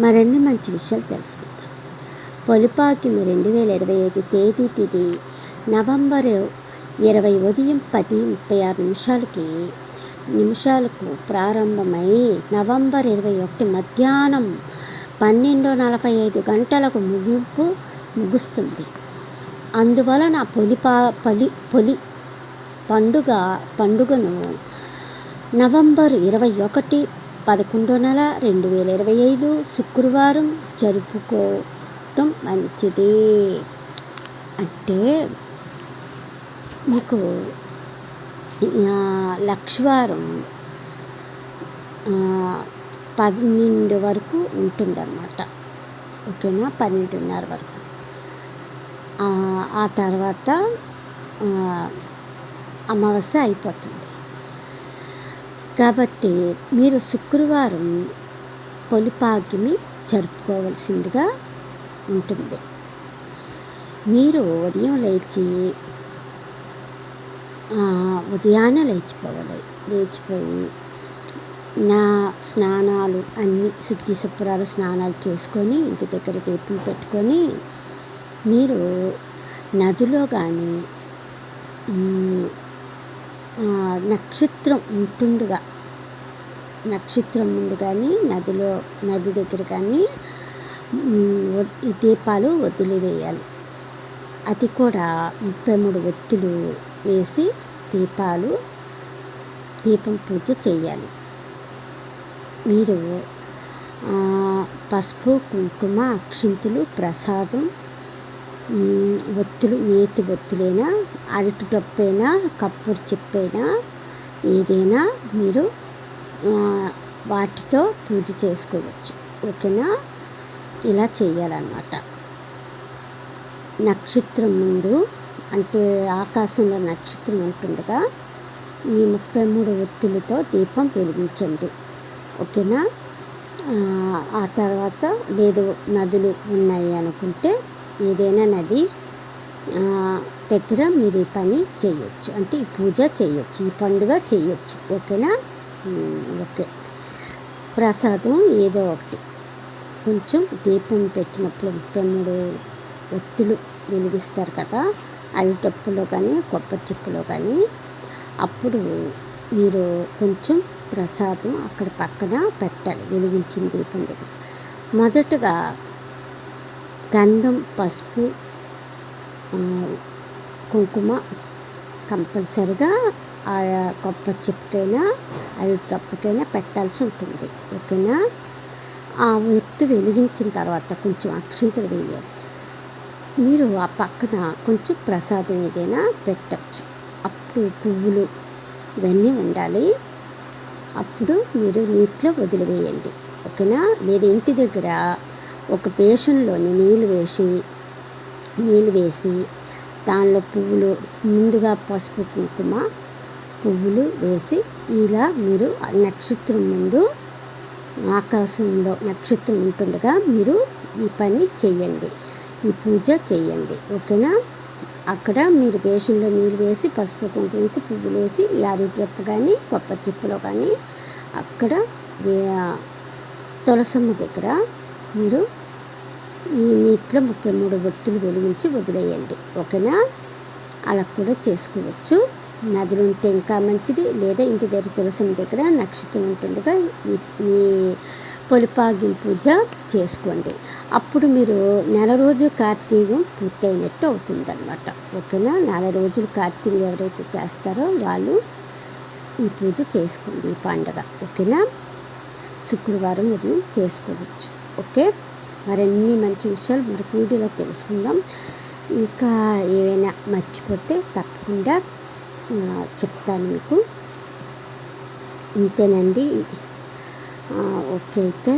మరిన్ని మంచి విషయాలు తెలుసుకుందాం. పొలిపాకిమి రెండు వేల ఇరవై ఐదు తేదీ తిది నవంబర్ ఇరవై ఉదయం పది ముప్పై ఆరు నిమిషాలకి నిమిషాలకు ప్రారంభమై నవంబర్ ఇరవై ఒకటి మధ్యాహ్నం పన్నెండు నలభై ఐదు గంటలకు ముగింపు ముగుస్తుంది. అందువలన పొలిపా పలి పొలి పండుగ పండుగను నవంబర్ ఇరవై ఒకటి పదకొండో నెల రెండు వేల ఇరవై ఐదు శుక్రవారం జరుపుకోవటం మంచిది. అంటే మీకు లక్షవారం పన్నెండు వరకు ఉంటుందన్నమాట. ఓకేనా? పన్నెండున్నర వరకు. ఆ తర్వాత అమావాస్య అయిపోతుంది. కాబట్టి మీరు శుక్రవారం పొలిపాగిమి జరుపుకోవాల్సిందిగా ఉంటుంది. మీరు ఉదయం లేచి ఉదయాన్నే లేచిపోవాలి. లేచిపోయి నా స్నానాలు అన్నీ శుద్ధి శుభ్రాలు స్నానాలు చేసుకొని ఇంటి దగ్గర దీపం పెట్టుకొని మీరు నదిలో కానీ నక్షత్రం ఉంటుండగా. నక్షత్రం ముందు కానీ నదిలో నది దగ్గర కానీ దీపాలు వదిలివేయాలి. అది కూడా ముప్పై మూడు ఒత్తులు వేసి దీపాలు దీపం పూజ చేయాలి. మీరు పసుపు కుంకుమ అక్షింతులు ప్రసాదం ఒత్తులు నేతి ఒత్తులైనా అరటి డప్పైనా కప్పూరు చెప్పైనా ఏదైనా మీరు వాటితో పూజ చేసుకోవచ్చు. ఓకేనా? ఇలా చేయాలన్నమాట. నక్షత్రం ముందు అంటే ఆకాశంలో నక్షత్రం ఉంటుండగా ఈ ముప్పై మూడు ఒత్తులతో దీపం వెలిగించండి. ఓకేనా? ఆ తర్వాత లేదు నదులు ఉన్నాయి అనుకుంటే ఏదైనా నది దగ్గర మీరు ఈ పని చేయొచ్చు. అంటే ఈ పూజ చేయొచ్చు ఈ పండుగ చేయొచ్చు. ఓకేనా? ఓకే. ప్రసాదం ఏదో ఒకటి. కొంచెం దీపం పెట్టినప్పుడు ముప్పై ఒత్తులు వెలిగిస్తారు కదా అరిటప్పులో కానీ కొబ్బరి చెప్పులో కానీ. అప్పుడు మీరు కొంచెం ప్రసాదం అక్కడ పక్కన పెట్టాలి వెలిగించిన దీపం దగ్గర. మొదటగా గంధం పసుపు కుంకుమ కంపల్సరిగా ఆ కొబ్బరి చెప్పుకైనా అవి తప్పకైనా పెట్టాల్సి ఉంటుంది. ఓకేనా? ఆ ఎత్తు వెలిగించిన తర్వాత కొంచెం అక్షింతలు వేయాలి. మీరు ఆ పక్కన కొంచెం ప్రసాదం ఏదైనా పెట్టచ్చు. అప్పుడు పువ్వులు ఇవన్నీ ఉండాలి. అప్పుడు మీరు నీటిలో వదిలివేయండి. ఓకేనా? లేదా ఇంటి దగ్గర ఒక బేషన్లోని నీళ్ళు వేసి నీళ్ళు వేసి దానిలో పువ్వులు ముందుగా పసుపు కుంకుమ పువ్వులు వేసి ఇలా మీరు నక్షత్రం ముందు ఆకాశంలో నక్షత్రం ఉంటుండగా మీరు ఈ పని చెయ్యండి. ఈ పూజ చెయ్యండి. ఓకేనా? అక్కడ మీరు బేషన్లో నీళ్ళు వేసి పసుపు కుంకుమ వేసి పువ్వులు వేసి యారిడ్రప్పు కానీ కొబ్బరి చిప్పులో కానీ అక్కడ తులసమ్మ దగ్గర మీరు ఈ నీటిలో ముప్పై మూడు ఒత్తులు వెలిగించి వదిలేయండి. ఓకేనా? అలా కూడా చేసుకోవచ్చు. నదులు ఉంటే ఇంకా మంచిది. లేదా ఇంటి దగ్గర తులసం దగ్గర నక్షత్రం ఉంటుండగా ఈ పొలిపాగి పూజ చేసుకోండి. అప్పుడు మీరు నెల రోజు కార్తీకం పూర్తయినట్టు అవుతుందన్నమాట. ఓకేనా? నెల రోజులు కార్తీకం ఎవరైతే చేస్తారో వాళ్ళు ఈ పూజ చేసుకోండి ఈ పండుగ. ఓకేనా? శుక్రవారం ఉదయం చేసుకోవచ్చు. ఓకే. మరిన్ని మంచి విషయాలు మరొక వీడియోలో తెలుసుకుందాం. ఇంకా ఏవైనా మర్చిపోతే తప్పకుండా చెప్తాను మీకు. ఇంతేనండి. ఓకే అయితే.